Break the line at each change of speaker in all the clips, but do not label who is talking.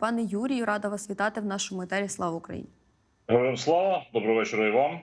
Пане Юрію, рада вас вітати в нашому етері. Слава Україні!
Героям слава, доброго вечора і вам.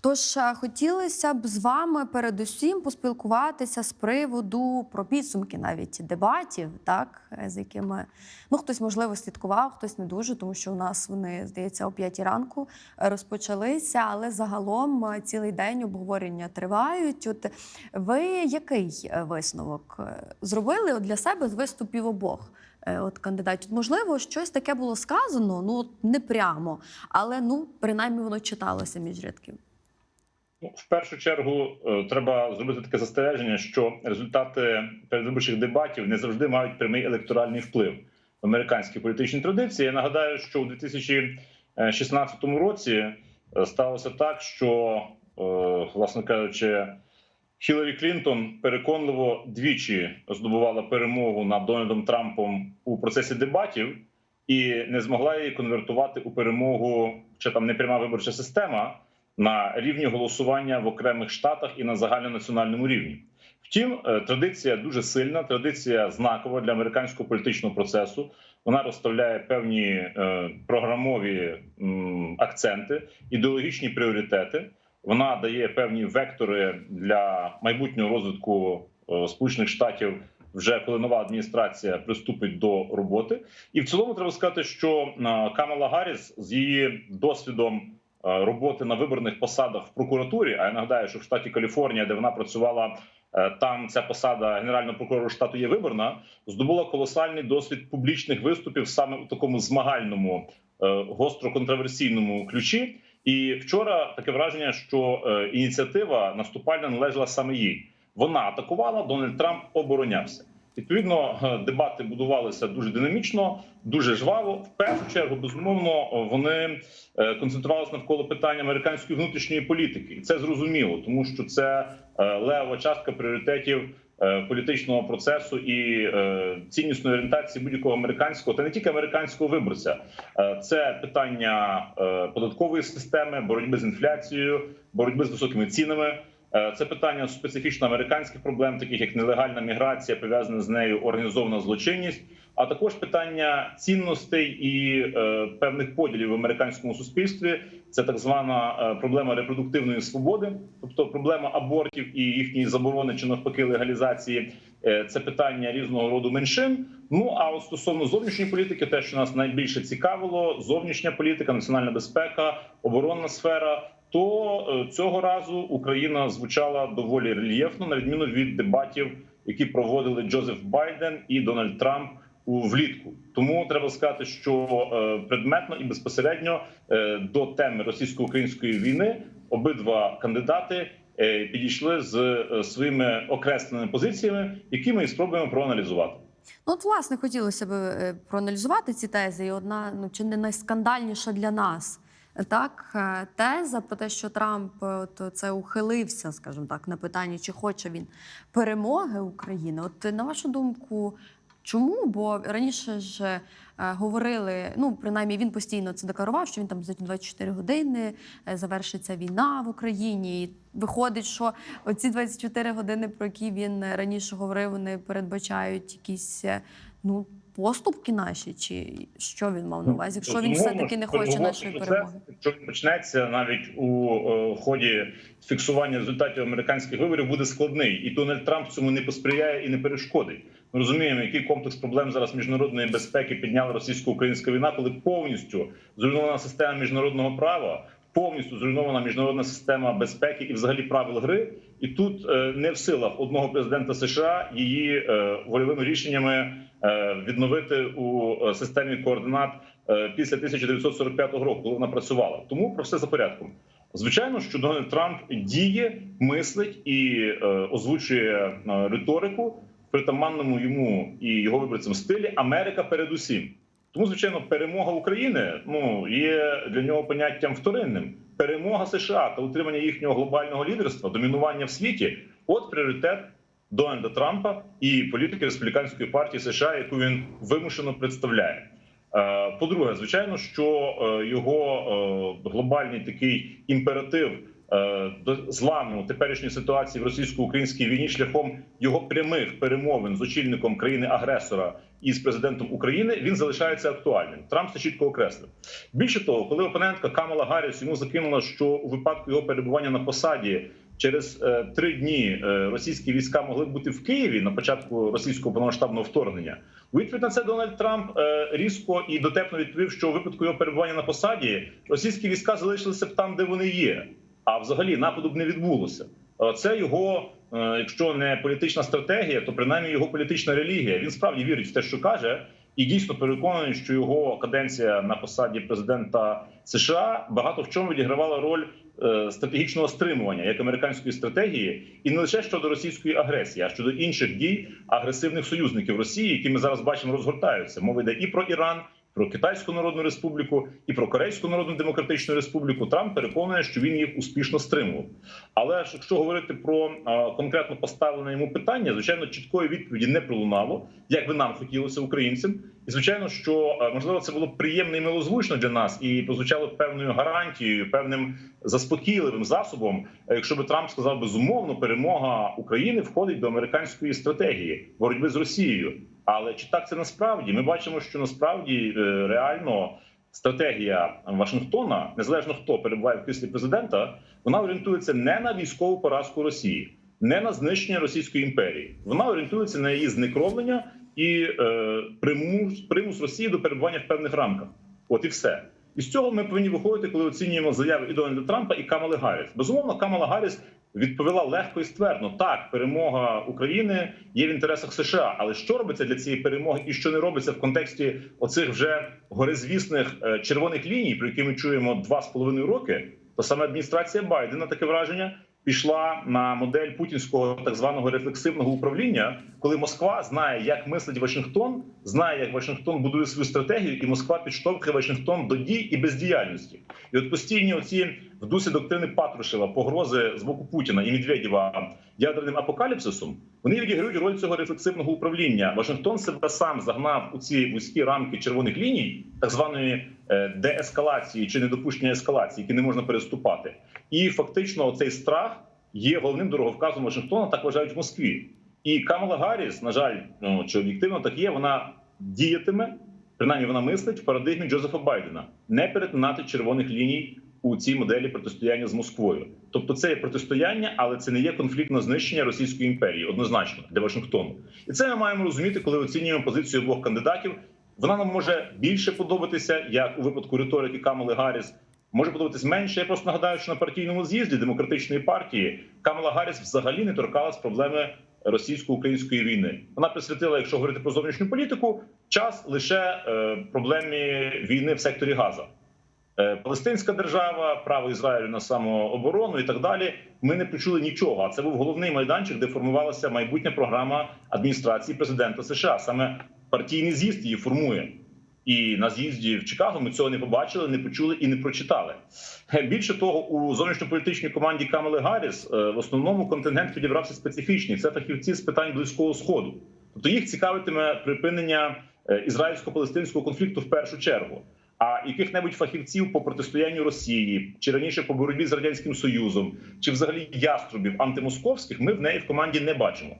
Тож е, хотілося б з вами передусім поспілкуватися з приводу про підсумки навіть дебатів, так е, з якими ну хтось можливо слідкував, хтось не дуже, тому що у нас вони здається о п'ятій ранку е, розпочалися. Але загалом цілий день обговорення тривають. От ви який висновок зробили для себе з виступів обох? Е, От кандидатів, можливо, щось таке було сказано, ну не прямо, але ну принаймні воно читалося між рядків.
Ну, в першу чергу е, треба зробити таке застереження, що результати передвиборчих дебатів не завжди мають прямий електоральний вплив в американській політичній традиції. Я нагадаю, що у 2016 році е, сталося так, що, власне кажучи, Хіларі Клінтон переконливо двічі здобувала перемогу над Дональдом Трампом у процесі дебатів і не змогла її конвертувати у перемогу, чи там не пряма виборча система на рівні голосування в окремих штатах і на загальнонаціональному рівні. Втім, е, традиція дуже сильна, традиція знакова для американського політичного процесу. Вона розставляє певні е, програмові акценти, ідеологічні пріоритети. Вона дає певні вектори для майбутнього розвитку е, Сполучених Штатів. Вже коли нова адміністрація приступить до роботи, і в цілому треба сказати, що е, Камала Гарріс з її досвідом е, роботи на виборних посадах в прокуратурі. А я нагадаю, що в штаті Каліфорнія, де вона працювала, там ця посада генерального прокурора штату є виборна, здобула колосальний досвід публічних виступів саме у такому змагальному гостро контроверсійному ключі. І вчора таке враження, що е, ініціатива наступальна належала саме їй. Вона атакувала, Дональд Трамп оборонявся. Відповідно, е, дебати будувалися дуже динамічно, дуже жваво. В першу чергу, безумовно, вони е, концентрувалися навколо питання американської внутрішньої політики, і це зрозуміло, тому що це левова частка пріоритетів політичного процесу і е, ціннісної орієнтації будь-якого американського та не тільки американського виборця. Е, Це питання е, податкової системи, боротьби з інфляцією, боротьби з високими цінами. Е, Це питання специфічно американських проблем, таких як нелегальна міграція, пов'язана з нею організована злочинність, а також питання цінностей і е, певних поділів в американському суспільстві. Це так звана е, проблема репродуктивної свободи, тобто проблема абортів і їхньої заборони чи навпаки легалізації. Е, Це питання різного роду меншин. Ну а от стосовно зовнішньої політики, те, що нас найбільше цікавило, зовнішня політика, національна безпека, оборонна сфера. То цього разу Україна звучала доволі рельєфно, на відміну від дебатів, які проводили Джозеф Байден і Дональд Трамп влітку. Тому треба сказати, що е, предметно і безпосередньо е, до теми російсько-української війни обидва кандидати е, підійшли з своїми окресленими позиціями, які ми і спробуємо проаналізувати.
Ну, от, власне, хотілося б проаналізувати ці тези. І одна, ну чи не найскандальніша для нас. Так, теза про те, що Трамп от це ухилився, скажімо так, на питанні, чи хоче він перемоги України. От на вашу думку, чому? Бо раніше ж е, говорили, ну принаймні він постійно це декларував, що він там за 24 години е, завершиться війна в Україні. І виходить, що оці 24 години, про які він раніше говорив, вони передбачають якісь е, ну. Поступки наші, чи що він мав на увазі, якщо він все таки не хоче нашої перемоги?
Він почнеться навіть у е, ході фіксування результатів американських виборів, буде складний, і Дональд Трамп цьому не посприяє і не перешкодить. Ми розуміємо, який комплекс проблем зараз міжнародної безпеки підняла російсько-українська війна, коли повністю зруйнована система міжнародного права, повністю зруйнована міжнародна система безпеки і взагалі правил гри. І тут е, не в силах одного президента США її е, вольовими рішеннями е, відновити у системі координат після 1945 року, коли вона працювала. Тому про все за порядком. Звичайно, що Дональд Трамп діє, мислить і озвучує риторику притаманному йому і його виборцям стилі Америка передусім. Тому, звичайно, перемога України ну є для нього поняттям вторинним. Перемога США та утримання їхнього глобального лідерства, домінування в світі от пріоритет Дональда Трампа і політики республіканської партії США, яку він вимушено представляє. Е, По-друге, звичайно, що е, його е, глобальний такий імператив до зламу теперішньої ситуації в російсько-українській війні шляхом його прямих перемовин з очільником країни-агресора і з президентом України, він залишається актуальним. Трамп це чітко окреслив. Більше того, коли опонентка Камала Гарріс йому закинула, що у випадку його перебування на посаді через е, три дні е, російські війська могли б бути в Києві на початку російського повномасштабного вторгнення. У відповідь на це Дональд Трамп е, різко і дотепно відповів, що у випадку його перебування на посаді російські війська залишилися б там, де вони є. А взагалі нападу б не відбулося. Е, Це його, е, якщо не політична стратегія, то принаймні його політична релігія. Він справді вірить в те, що каже, і дійсно переконаний, що його каденція на посаді президента США багато в чому відігравала роль е, стратегічного стримування як американської стратегії, і не лише щодо російської агресії, а щодо інших дій агресивних союзників Росії, які ми зараз бачимо, розгортаються. Мова йде і про Іран. Про Китайську Народну Республіку і про Корейську Народну Демократичну Республіку Трамп переконує, що він їх успішно стримував. Але ж якщо говорити про конкретно поставлене йому питання, звичайно, чіткої відповіді не пролунало, як би нам хотілося українцям. І звичайно, що можливо це було приємно і милозвучно для нас, і прозвучало певною гарантією, певним заспокійливим засобом. е, Якщо би Трамп сказав безумовно, перемога України входить до американської стратегії боротьби з Росією. Але чи так це насправді? Ми бачимо, що насправді е, реально стратегія Вашингтона, незалежно хто перебуває в кріслі президента, вона орієнтується не на військову поразку Росії, не на знищення Російської імперії. Вона орієнтується на її зникровлення і е, примус, примус Росії до перебування в певних рамках. От і все. І з цього ми повинні виходити, коли оцінюємо заяви і Дональда Трампа і Камали Гарріс. Безумовно, Камала Гарріс відповіла легко і ствердно. Так, перемога України є в інтересах США. Але що робиться для цієї перемоги, і що не робиться в контексті оцих вже горизвісних е, червоних ліній, про які ми чуємо два з половиною роки, то саме адміністрація Байдена таке враження. Пішла на модель путінського так званого рефлексивного управління, коли Москва знає, як мислить Вашингтон, знає, як Вашингтон будує свою стратегію, і Москва підштовхує Вашингтон до дій і бездіяльності. І от постійні оці в дусі доктрини Патрушева, погрози з боку Путіна і Медведєва ядерним апокаліпсисом, вони відіграють роль цього рефлексивного управління. Вашингтон себе сам загнав у ці вузькі рамки червоних ліній, так званої е, деескалації чи недопущення ескалації, які не можна переступати. І фактично, цей страх є головним дороговказом Вашингтона, так вважають в Москві. І Камала Гарріс, на жаль, ну чи об'єктивно так є, вона діятиме, принаймні вона мислить в парадигмі Джозефа Байдена не перетинати червоних ліній у цій моделі протистояння з Москвою. Тобто, це є протистояння, але це не є конфліктне знищення Російської імперії, однозначно для Вашингтону. І це ми маємо розуміти, коли оцінюємо позицію обох кандидатів. Вона нам може більше подобатися, як у випадку риторики Камали Гарріс. Може подобатись менше. Я просто нагадаю, що на партійному з'їзді демократичної партії Камала Гарріс взагалі не торкалась проблеми російсько-української війни. Вона присвятила, якщо говорити про зовнішню політику, час лише е, проблемі війни в секторі Газа. Е, Палестинська держава, право Ізраїлю на самооборону і так далі. Ми не почули нічого. А це був головний майданчик, де формувалася майбутня програма адміністрації президента США. Саме партійний з'їзд її формує. І на з'їзді в Чикаго ми цього не побачили, не почули і не прочитали. Е, Більше того, у зовнішньополітичній команді Камали Гарріс е, в основному контингент підібрався специфічний. Це фахівці з питань близького сходу. Тобто їх цікавитиме припинення е, ізраїльсько-палестинського конфлікту в першу чергу. А яких-небудь фахівців по протистоянню Росії чи раніше по боротьбі з радянським союзом, чи взагалі яструбів антимосковських, ми в неї в команді не бачимо.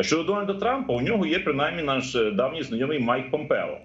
Щодо Дональда Трампа, у нього є принаймні наш давній знайомий Майк Помпео,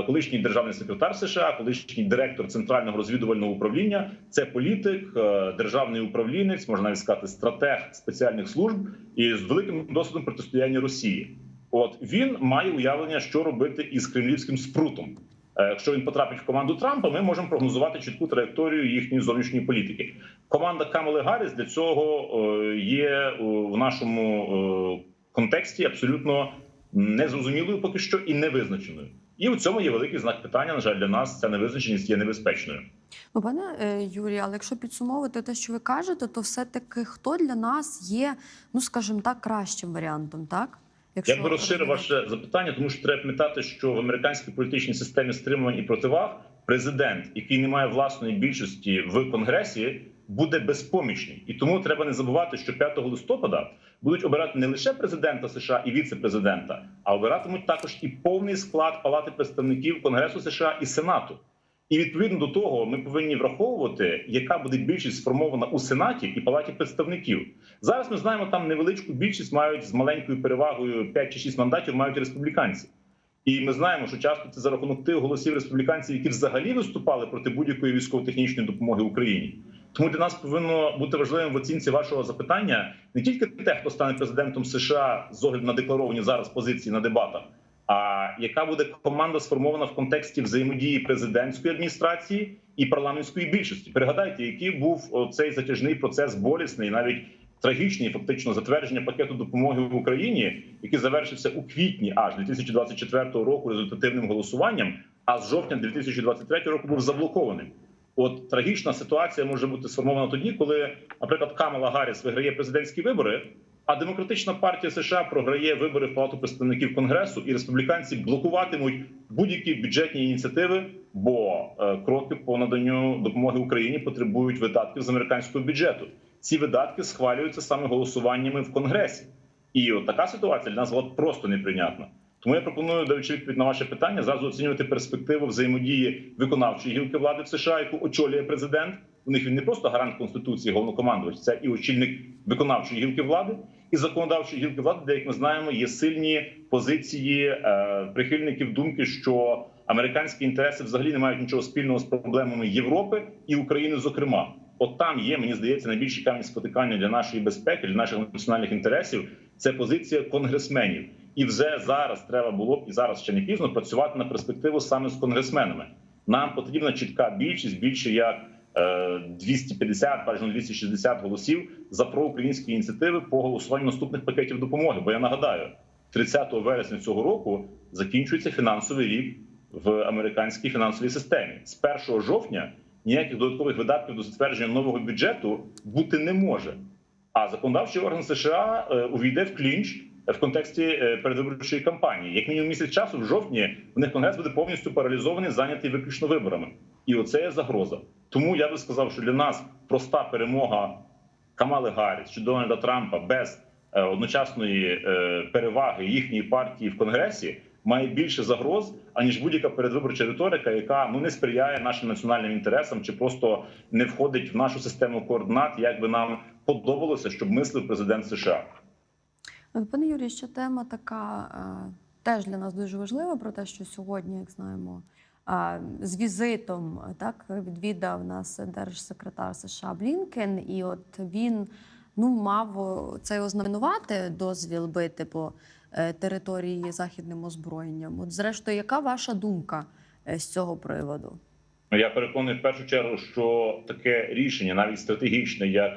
колишній державний секретар США, колишній директор центрального розвідувального управління. Це політик, е, державний управлінець, можна навіть сказати, стратег спеціальних служб і з великим досвідом протистояння Росії. От він має уявлення, що робити із кремлівським спрутом. Е, Якщо він потрапить в команду Трампа, ми можемо прогнозувати чітку траєкторію їхньої зовнішньої політики. Команда Камали Гарріс для цього е, є е, в нашому е, контексті абсолютно незрозумілою поки що і невизначеною. І у цьому є великий знак питання. На жаль, для нас ця невизначеність є небезпечною.
Ну, пане е, Юрію, але якщо підсумовувати те, що ви кажете, то все-таки хто для нас є, ну скажімо так, кращим варіантом, так?
Я би розширив ваше запитання, тому що треба пам'ятати, що в американській політичній системі стримувань і противаг президент, який не має власної більшості в конгресі, буде безпомічний, і тому треба не забувати, що 5 листопада будуть обирати не лише президента США і віце-президента, а обиратимуть також і повний склад Палати представників Конгресу США і Сенату. І відповідно до того ми повинні враховувати, яка буде більшість сформована у сенаті і палаті представників. Зараз ми знаємо, там невеличку більшість мають з маленькою перевагою 5 чи 6 мандатів мають республіканці. І ми знаємо, що часто це за рахунок тих голосів республіканців, які взагалі виступали проти будь-якої військово-технічної допомоги Україні. Тому для нас повинно бути важливим в оцінці вашого запитання не тільки те, хто стане президентом США з огляду на декларовані зараз позиції на дебатах, а яка буде команда сформована в контексті взаємодії президентської адміністрації і парламентської більшості. Пригадайте, який був цей затяжний процес болісний, навіть трагічний, фактично затвердження пакету допомоги в Україні, який завершився у квітні аж 2024 року результативним голосуванням. А з жовтня 2023 року був заблокованим. От трагічна ситуація може бути сформована тоді, коли, наприклад, Камала Гарріс виграє президентські вибори, а демократична партія США програє вибори в палату представників конгресу, і республіканці блокуватимуть будь-які бюджетні ініціативи, бо е, кроки по наданню допомоги Україні потребують видатків з американського бюджету. Ці видатки схвалюються саме голосуваннями в конгресі, і от така ситуація для нас була просто неприйнятна. Тому я пропоную, даючи відповідь на ваше питання, зразу оцінювати перспективу взаємодії виконавчої гілки влади в США, яку очолює президент. У них він не просто гарант конституції, головнокомандувач, це і очільник виконавчої гілки влади, і законодавчої гілки влади, де як ми знаємо, є сильні позиції е, прихильників думки, що американські інтереси взагалі не мають нічого спільного з проблемами Європи і України, зокрема. От там є, мені здається, найбільші камінь спотикання для нашої безпеки, для наших національних інтересів. Це позиція конгресменів. І вже зараз треба було б і зараз ще не пізно працювати на перспективу саме з конгресменами. Нам потрібна чітка більшість більше як е, 250, бажано 260 голосів за проукраїнські ініціативи по голосуванню наступних пакетів допомоги. Бо я нагадаю, 30 вересня цього року закінчується фінансовий рік в американській фінансовій системі. З 1 жовтня ніяких додаткових видатків до затвердження нового бюджету бути не може. А законодавчий орган США е, увійде в клінч в контексті е, передвиборчої кампанії. Як мінімум місяць часу, в жовтні в них конгрес буде повністю паралізований, зайнятий виключно виборами. І оце є загроза. Тому я би сказав, що для нас проста перемога Камали Гарріс чи Дональда Трампа без е, одночасної е, переваги їхньої партії в конгресі має більше загроз аніж будь-яка передвиборча риторика, яка ну не сприяє нашим національним інтересам чи просто не входить в нашу систему координат, як би нам подобалося, щоб мислив президент США.
Пане Юрію, ще тема така е, теж для нас дуже важлива про те, що сьогодні, як знаємо, е, з візитом так відвідав нас держсекретар США Блінкен, і от він ну мав о, цей ознаменувати дозвіл бити по е, території західним озброєнням. От, зрештою, яка ваша думка з цього приводу?
Ну, Я переконаний в першу чергу, що таке рішення, навіть стратегічне, як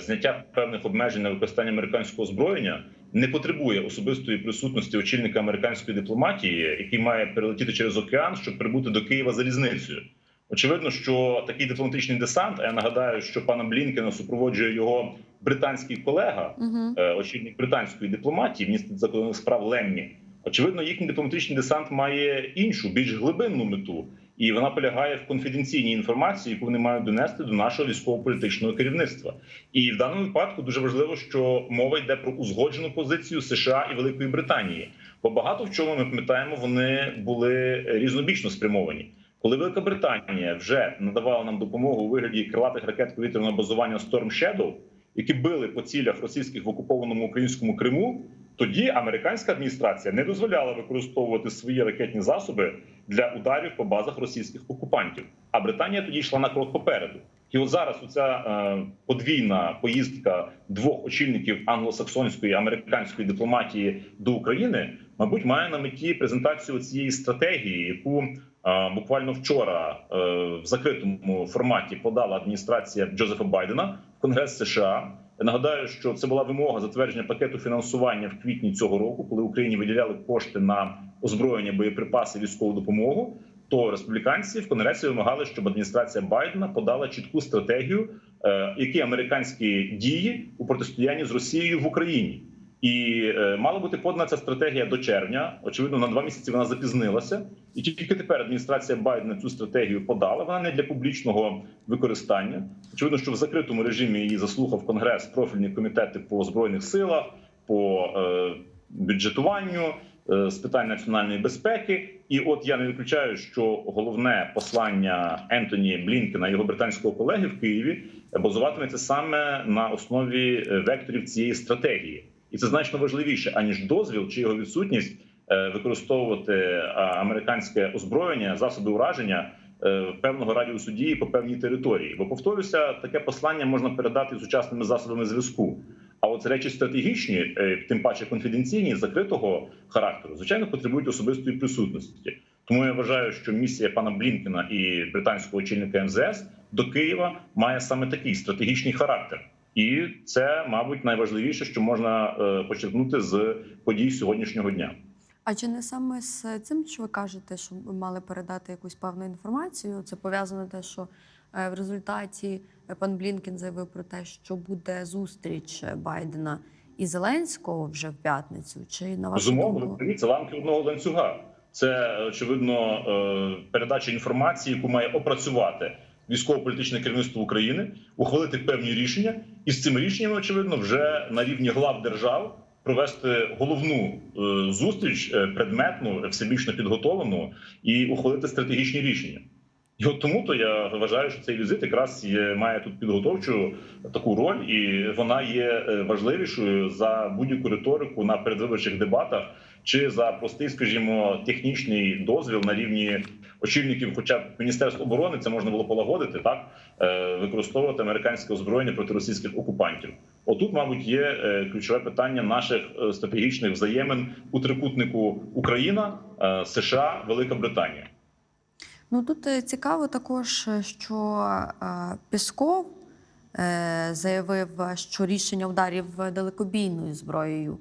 зняття певних обмежень на використання американського озброєння, не потребує особистої присутності очільника американської дипломатії, який має перелетіти через океан, щоб прибути до Києва залізницею. Очевидно, що такий дипломатичний десант. А я нагадаю, що пана Блінкена супроводжує його британський колега,
Угу.
е, очільник британської дипломатії, міністр закордонних справ Леммі. Очевидно, їхній дипломатичний десант має іншу, більш глибинну мету, і вона полягає в конфіденційній інформації, яку вони мають донести до нашого військово-політичного керівництва. І в даному випадку дуже важливо, що мова йде про узгоджену позицію США і Великої Британії. Бо багато в чому ми пам'ятаємо, вони були різнобічно спрямовані. Коли Велика Британія вже надавала нам допомогу у вигляді крилатих ракет повітряного базування Storm Shadow, які били по цілях російських в окупованому українському Криму, тоді американська адміністрація не дозволяла використовувати свої ракетні засоби для ударів по базах російських окупантів. А Британія тоді йшла на крок попереду. І от зараз оця е, подвійна поїздка двох очільників англосаксонської американської дипломатії до України, мабуть, має на меті презентацію цієї стратегії, яку е, буквально вчора е, в закритому форматі подала адміністрація Джозефа Байдена в Конгрес США. Нагадаю, що це була вимога затвердження пакету фінансування в квітні цього року, коли Україні виділяли кошти на озброєння, боєприпаси, військову допомогу. То республіканці в конгресі вимагали, щоб адміністрація Байдена подала чітку стратегію, е, які американські дії у протистоянні з Росією в Україні. І е, мала бути подана ця стратегія до червня. Очевидно, на два місяці вона запізнилася, і тільки тепер адміністрація Байдена цю стратегію подала. Вона не для публічного використання. Очевидно, що в закритому режимі її заслухав конгрес, профільні комітети по збройних силах, по е, бюджетуванню. е, з питань національної безпеки. І от я не виключаю, що головне послання Ентоні Блінкена, його британського колеги в Києві, базуватиметься саме на основі е, векторів цієї стратегії, і це значно важливіше аніж дозвіл чи його відсутність е, використовувати е, американське озброєння, засоби ураження е, певного радіусу дії по певній території. Бо повторюся, таке послання можна передати сучасними засобами зв'язку. А от речі стратегічні, тим паче конфіденційні, закритого характеру, звичайно, потребують особистої присутності. Тому я вважаю, що місія пана Блінкена і британського очільника МЗС до Києва має саме такий стратегічний характер. І це, мабуть, найважливіше, що можна е, почерпнути з подій сьогоднішнього дня.
А чи не саме з цим, що ви кажете, що ви мали передати якусь певну інформацію? Це пов'язано те, що е, в результаті е, пан Блінкен заявив про те, що буде зустріч Байдена і Зеленського вже в п'ятницю? Чи на вашу
Безумовно,
думку?
це ланки одного ланцюга. Це очевидно передача інформації, яку має опрацювати військово-політичне керівництво України, ухвалити певні рішення, і з цими рішеннями, очевидно, вже на рівні глав держав провести головну е, зустріч е, предметну, всебічно підготовлену і ухвалити стратегічні рішення. І от тому то я вважаю, що цей візит якраз є, має тут підготовчу таку роль, і вона є е, важливішою за будь-яку риторику на передвиборчих дебатах чи за простий, скажімо, технічний дозвіл на рівні очільників, хоча б Міністерства оборони це можна було полагодити, так е, використовувати американське озброєння проти російських окупантів. Отут, мабуть, є е, ключове питання наших е, стратегічних взаємин у трикутнику Україна, США, Велика Британія.
Ну тут цікаво також, що Пісков заявив, що рішення ударів далекобійною зброєю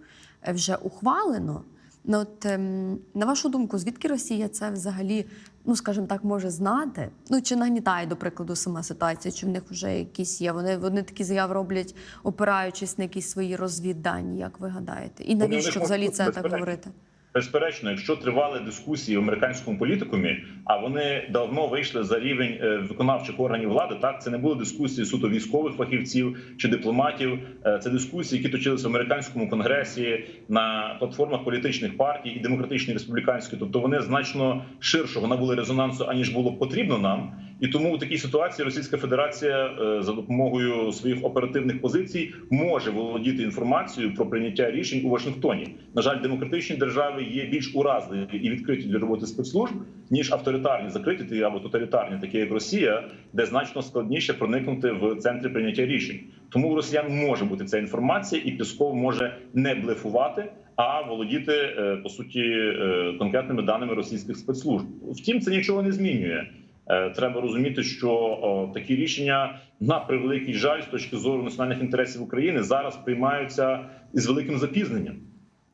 вже ухвалено. Ну, от, ем, на вашу думку, звідки Росія це взагалі, ну скажімо так, може знати? Ну чи нагнітає, до прикладу, сама ситуація, чи в них вже якісь є? Вони, вони такі заяви роблять, опираючись на якісь свої розвіддані, як ви гадаєте? І навіщо взагалі це так говорити?
Безперечно, якщо тривали дискусії в американському політикумі, а вони давно вийшли за рівень е, виконавчих органів влади, так це не були дискусії суто військових фахівців чи дипломатів. Е, Це дискусії, які точилися в американському конгресі на платформах політичних партій і демократичної республіканської. Тобто вони значно ширшого набули резонансу, аніж було потрібно нам. І тому у такій ситуації Російська Федерація е, за допомогою своїх оперативних позицій може володіти інформацією про прийняття рішень у Вашингтоні. На жаль, демократичні держави є більш уразливі і відкриті для роботи спецслужб ніж авторитарні, закриті або тоталітарні, такі як Росія, де значно складніше проникнути в центрі прийняття рішень. Тому у росіян може бути ця інформація, і Пісков може не блефувати. А володіти е, по суті е, конкретними даними російських спецслужб. Втім, це нічого не змінює. Е, Треба розуміти, що такі рішення на превеликий жаль з точки зору національних інтересів України зараз приймаються із великим запізненням.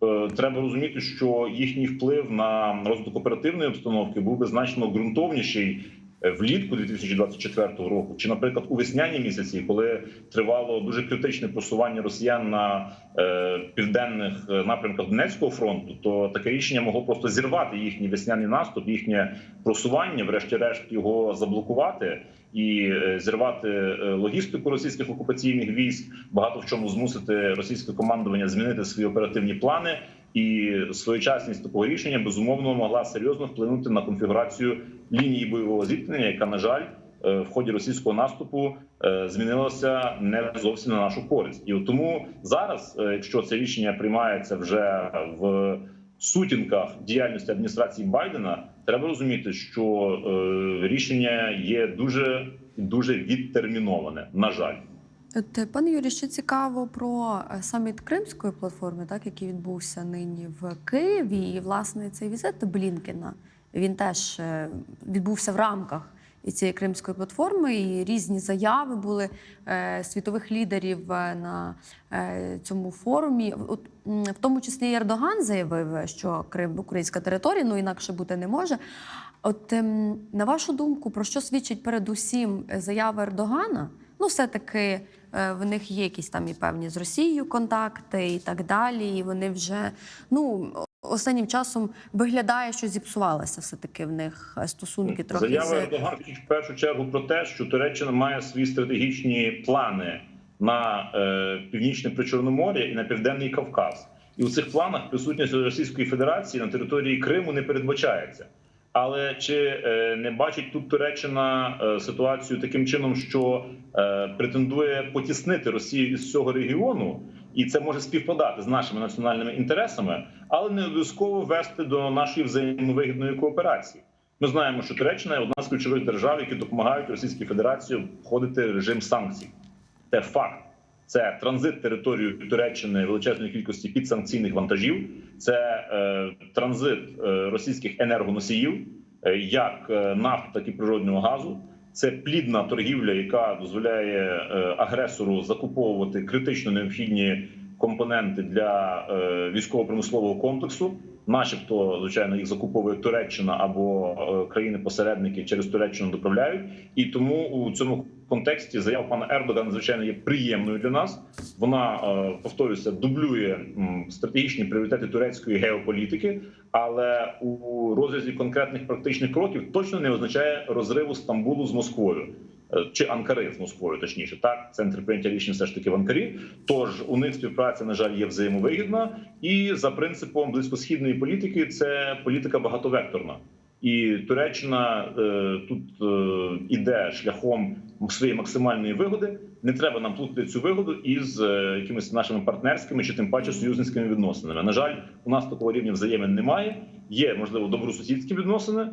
Е, Треба розуміти, що їхній вплив на розвиток оперативної обстановки був би значно ґрунтовніший влітку 2024 року, чи, наприклад, у весняні місяці, коли тривало дуже критичне просування росіян на е, південних е, напрямках Донецького фронту, то таке рішення могло просто зірвати їхній весняний наступ, їхнє просування, врешті-решт його заблокувати і е, зірвати е, логістику російських окупаційних військ, багато в чому змусити російське командування змінити свої оперативні плани. І своєчасність такого рішення безумовно могла серйозно вплинути на конфігурацію лінії бойового зіткнення, яка на жаль е, в ході російського наступу е, змінилася не зовсім на нашу користь. І тому зараз, е, якщо це рішення приймається вже в сутінках діяльності адміністрації Байдена, треба розуміти, що рішення є дуже дуже відтерміноване. На жаль.
От, пане Юрій, ще цікаво про саміт Кримської платформи, так який відбувся нині в Києві. І власне цей візит Блінкена він теж е, відбувся в рамках і цієї кримської платформи. І різні заяви були е, світових лідерів е, на цьому форумі. В тому числі і Ердоган заявив, що Крим українська територія, ну інакше бути не може. От ем, на вашу думку, про що свідчить передусім заява Ердогана? Ну, все-таки в них є якісь там і певні з Росією контакти і так далі. І вони вже ну останнім часом виглядає, що зіпсувалися все-таки в них е, стосунки трохи
Заява Ердоган в першу чергу про те, що Туреччина має свої стратегічні плани на е, північне Причорномор'я і на південний Кавказ. і у цих планах присутність Російської Федерації на території Криму не передбачається. Але чи е, не бачить тут Туреччина е, ситуацію таким чином, що е, претендує потіснити Росію із цього регіону, і це може співпадати з нашими національними інтересами, але не обов'язково вести до нашої взаємовигідної кооперації. Ми знаємо, що Туреччина одна з ключових держав, які допомагають Російській Федерації входити в режим санкцій. Це факт. Це транзит територію Туреччини величезної кількості підсанкційних вантажів, це е, транзит е, російських енергоносіїв, е, як е, нафти, так і природнього газу. Це плідна торгівля, яка дозволяє е, агресору закуповувати критично необхідні компоненти для е, військово-промислового комплексу. Начебто, звичайно, їх закуповує Туреччина або е, країни-посередники через Туреччину доправляють, і тому у цьому контексті заява пана Ердогана, звичайно, є приємною для нас. Вона е, повторюся, дублює стратегічні пріоритети турецької геополітики, але у розрізі конкретних практичних кроків точно не означає розриву Стамбулу з Москвою. Е, Чи Анкари з Москвою, точніше, так центр прийняття рішень все ж таки в Анкарі. Тож у них співпраця на жаль є взаємовигідна, і за принципом близькосхідної політики це політика багатовекторна. І Туреччина е, тут е, іде шляхом своєї максимальної вигоди. Не треба нам плутати цю вигоду із е, якимись нашими партнерськими чи тим паче союзницькими відносинами. На жаль, у нас такого рівня взаємин немає. Є можливо добросусідські відносини.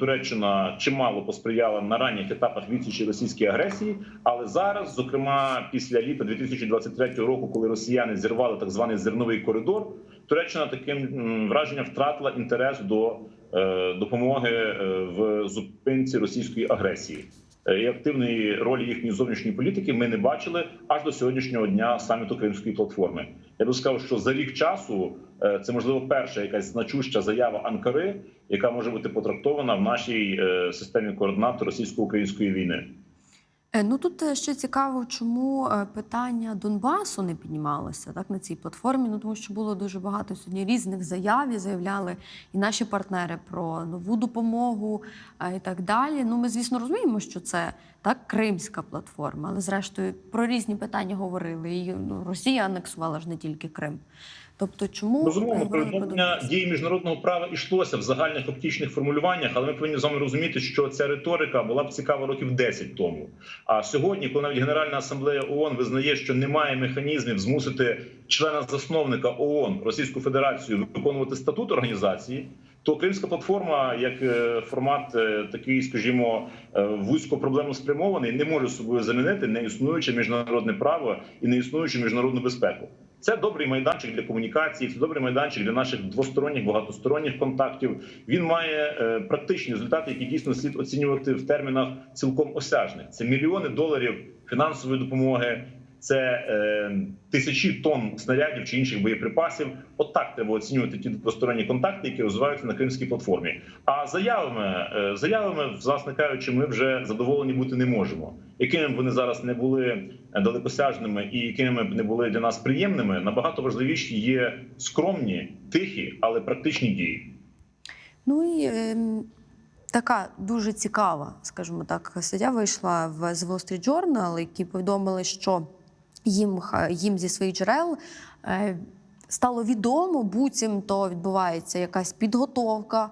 Туреччина чимало посприяла на ранніх етапах відсічі російській агресії, але зараз, зокрема, після літа 2023 року, коли росіяни зірвали так званий зерновий коридор, Туреччина таким враженням втратила інтерес до е, допомоги е, в зупинці російської агресії. Е, І активної ролі їхньої зовнішньої політики ми не бачили аж до сьогоднішнього дня саміту Кримської платформи. Я би сказав, що за рік часу це можливо перша якась значуща заява Анкари, яка може бути потрактована в нашій системі координат російсько-української війни.
Е, Ну тут е, ще цікаво, чому е, питання Донбасу не піднімалося так на цій платформі. Ну тому що було дуже багато сьогодні різних заяв і заявляли і наші партнери про нову допомогу і так далі. Ну ми звісно розуміємо, що це так кримська платформа, але зрештою про різні питання говорили. І ну, Росія анексувала ж не тільки Крим. Тобто, чому
Безумовно, повідомлення
Донбас?
дії міжнародного права йшлося в загальних оптічних формулюваннях, але ми повинні з вами розуміти, що ця риторика була б цікава років 10 тому. А сьогодні, коли навіть Генеральна асамблея ООН визнає, що немає механізмів змусити члена засновника ООН Російську Федерацію виконувати статут організації. То кримська платформа, як е, формат е, такий, скажімо, е, вузько проблемно спрямований, не може собою замінити неіснуюче міжнародне право і неіснуючу міжнародну безпеку. Це добрий майданчик для комунікації, це добрий майданчик для наших двосторонніх, багатосторонніх контактів. Він має е, практичні результати, які дійсно слід оцінювати в термінах цілком осяжних. Це мільйони доларів фінансової допомоги, це е, тисячі тонн снарядів чи інших боєприпасів. От так треба оцінювати ті двосторонні контакти, які розвиваються на кримській платформі. А заявами, е, заявами, власне кажучи, ми вже задоволені бути не можемо. Якими б вони зараз не були далекосяжними і якими б не були для нас приємними, набагато важливіші є скромні, тихі, але практичні дії.
Ну і ем, така дуже цікава, скажімо так, стаття вийшла в The Wall Street Journal, які повідомили, що їм, їм зі своїх джерел е, стало відомо, буцімто відбувається якась підготовка е,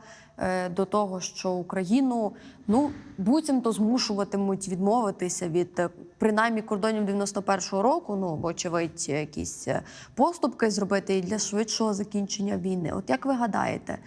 до того, що Україну ну буцімто змушуватимуть відмовитися від е, принаймні кордонів 91-го року. Ну вочевидь, якісь е, поступки зробити для швидшого закінчення війни. От як ви гадаєте?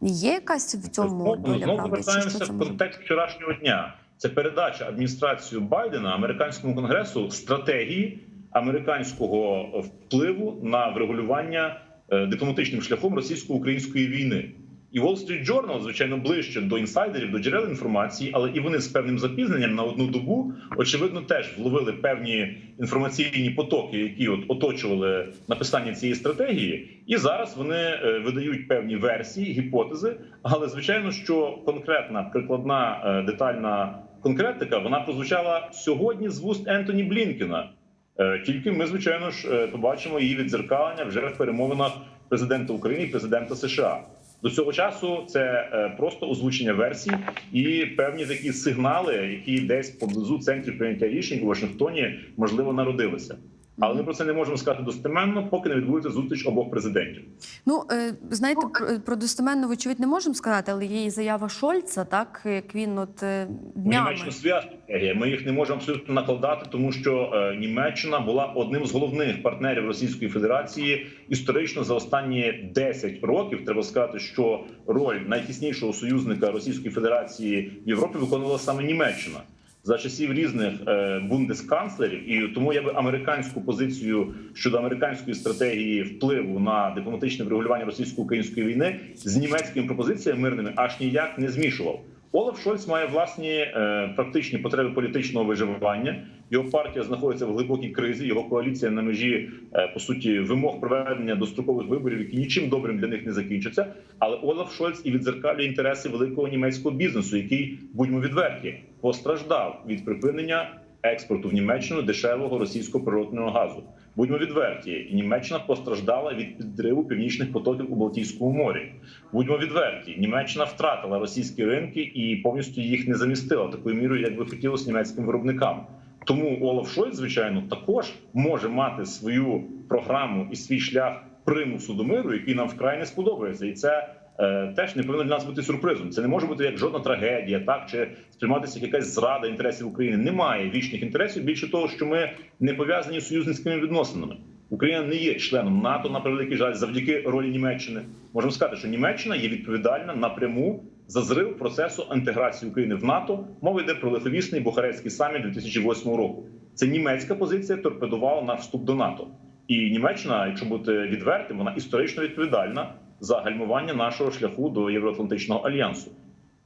Є якась в цьому доля
знову повертаємося в контекст вчорашнього дня. Це передача адміністрацією Байдена американському конгресу стратегії американського впливу на врегулювання е, дипломатичним шляхом російсько-української війни. І Wall Street Journal, звичайно, ближче до інсайдерів, до джерел інформації, але і вони з певним запізненням на одну добу, очевидно, теж вловили певні інформаційні потоки, які от оточували написання цієї стратегії. І зараз вони е, видають певні версії, гіпотези. Але звичайно, що конкретна прикладна е, детальна конкретика вона прозвучала сьогодні з вуст Ентоні Блінкена. Е, Тільки ми, звичайно ж, побачимо її віддзеркалення вже в перемовинах президента України і президента США. До цього часу це е, просто озвучення версій і певні такі сигнали, які десь поблизу центрів прийняття рішень у Вашингтоні можливо народилися. Але ми про це не можемо сказати достеменно, поки не відбудеться зустріч обох президентів.
Ну, е, знаєте, про, про достеменно, вочевидь, не можемо сказати, але є і заява Шольца, так, як він от е, днями.
Німеччина своя стратегія. Ми їх не можемо абсолютно накладати, тому що е, Німеччина була одним з головних партнерів Російської Федерації історично за останні 10 років. Треба сказати, що роль найтіснішого союзника Російської Федерації в Європі виконувала саме Німеччина. За часів різних е, бундесканцлерів, і тому я би американську позицію щодо американської стратегії впливу на дипломатичне врегулювання російсько-української війни з німецькими пропозиціями мирними аж ніяк не змішував. Олаф Шольц має власні е, практичні потреби політичного виживання. Його партія знаходиться в глибокій кризі. Його коаліція на межі е, по суті вимог проведення дострокових виборів, які нічим добрим для них не закінчаться. Але Олаф Шольц і відзеркалює інтереси великого німецького бізнесу, який, будьмо відверті, постраждав від припинення експорту в Німеччину дешевого російського природного газу. Будьмо відверті, Німеччина постраждала від підриву північних потоків у Балтійському морі. Будьмо відверті, Німеччина втратила російські ринки і повністю їх не замістила такою мірою, як би хотілося німецьким виробникам. Тому Олаф Шольц, звичайно, також може мати свою програму і свій шлях примусу до миру, який нам вкрай не сподобається, і це е, теж не повинно для нас бути сюрпризом. Це не може бути як жодна трагедія, так чи сприйматися як якась зрада інтересів України. Немає вічних інтересів. Більше того, що ми не пов'язані з союзницькими відносинами. Україна не є членом НАТО на превеликий жаль завдяки ролі Німеччини. Можемо сказати, що Німеччина є відповідальна напряму за зрив процесу інтеграції України в НАТО. Мова йде про лиховісний Бухарестський саміт 2008 року. Це німецька позиція торпедувала наш вступ до НАТО. І Німеччина, якщо бути відвертим, вона історично відповідальна за гальмування нашого шляху до Євроатлантичного альянсу.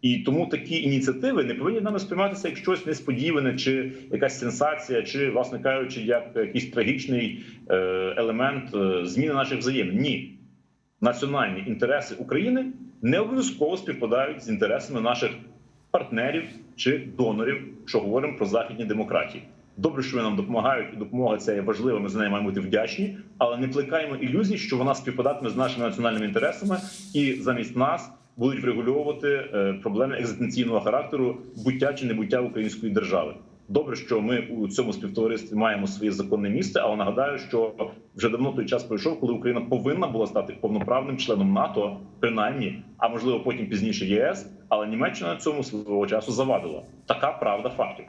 І тому такі ініціативи не повинні нами сприйматися як щось несподіване, чи якась сенсація, чи, власне кажучи, як якийсь трагічний е, елемент е, зміни наших взаємин. Ні, національні інтереси України не обов'язково співпадають з інтересами наших партнерів чи донорів, що говоримо про західні демократії. Добре, що вони нам допомагають, і допомога ця є важлива. Ми за нею маємо бути вдячні, але не плекаємо ілюзій, що вона співпадатиме з нашими національними інтересами, і замість нас будуть врегульовувати е, проблеми екзистенційного характеру буття чи небуття української держави. Добре, що ми у цьому співтоваристві маємо своє законне місце, але нагадаю, що вже давно той час пройшов, коли Україна повинна була стати повноправним членом НАТО, принаймні, а можливо потім пізніше ЄС. Але Німеччина цьому свого часу завадила. Така правда фактів.